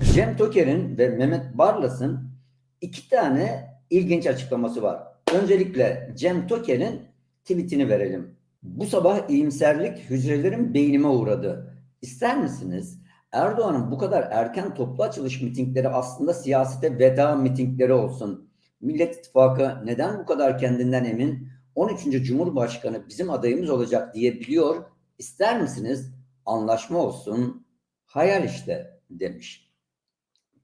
Cem Toker'in ve Mehmet Barlas'ın iki tane ilginç açıklaması var. Öncelikle Cem Toker'in tweetini verelim. Bu sabah iyimserlik hücrelerin beynime uğradı. İster misiniz? Erdoğan'ın bu kadar erken toplu açılış mitingleri aslında siyasete veda mitingleri olsun. Millet İttifakı neden bu kadar kendinden emin? 13. Cumhurbaşkanı bizim adayımız olacak diyebiliyor. İster misiniz? Anlaşma olsun. Hayal işte demiş.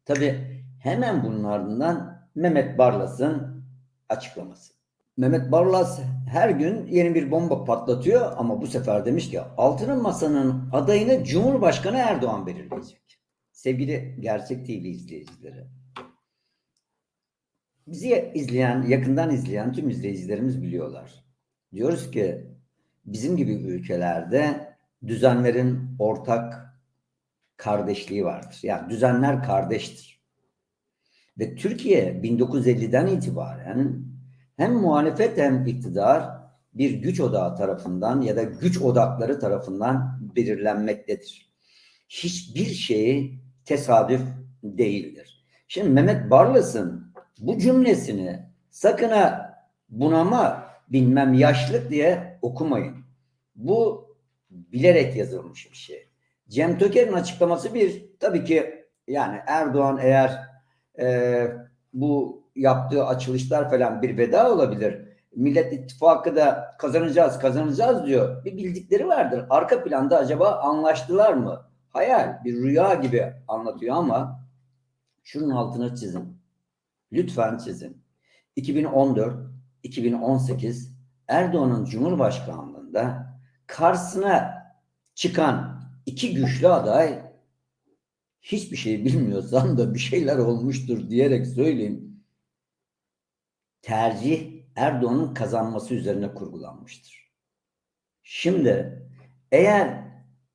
Tabi hemen bunun ardından Mehmet Barlas'ın açıklaması. Mehmet Barlas her gün yeni bir bomba patlatıyor ama bu sefer demiş ki Altının Masa'nın adayını Cumhurbaşkanı Erdoğan belirleyecek. Sevgili Gerçek TV izleyicileri. Bizi izleyen, yakından izleyen tüm izleyicilerimiz biliyorlar. Diyoruz ki bizim gibi ülkelerde düzenlerin ortak kardeşliği vardır. Yani düzenler kardeştir. Ve Türkiye 1950'den itibaren hem muhalefet hem iktidar bir güç odağı tarafından ya da güç odakları tarafından belirlenmektedir. Hiçbir şey tesadüf değildir. Şimdi Mehmet Barlas'ın bu cümlesini sakın ha bunama bilmem yaşlık diye okumayın. Bu bilerek yazılmış bir şey. Cem Töker'in açıklaması bir tabii ki yani Erdoğan eğer e, bu yaptığı açılışlar falan bir veda olabilir. Millet İttifakı da kazanacağız kazanacağız diyor. Bir bildikleri vardır. Arka planda acaba anlaştılar mı? Hayal bir rüya gibi anlatıyor ama şunun altını çizin. Lütfen çizin. 2014 2018 Erdoğan'ın Cumhurbaşkanlığında karşısına çıkan iki güçlü aday hiçbir şey bilmiyorsam da bir şeyler olmuştur diyerek söyleyeyim. Tercih Erdoğan'ın kazanması üzerine kurgulanmıştır. Şimdi eğer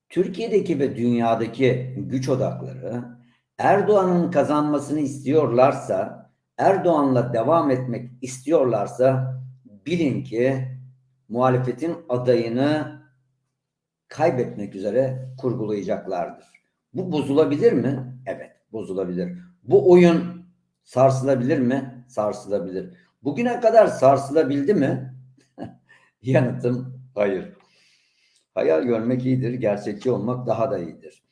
Türkiye'deki ve dünyadaki güç odakları Erdoğan'ın kazanmasını istiyorlarsa, Erdoğan'la devam etmek istiyorlarsa bilin ki muhalefetin adayını kaybetmek üzere kurgulayacaklardır. Bu bozulabilir mi? Evet, bozulabilir. Bu oyun sarsılabilir mi? Sarsılabilir. Bugüne kadar sarsılabildi mi? Yanıtım hayır. Hayal görmek iyidir, gerçekçi olmak daha da iyidir.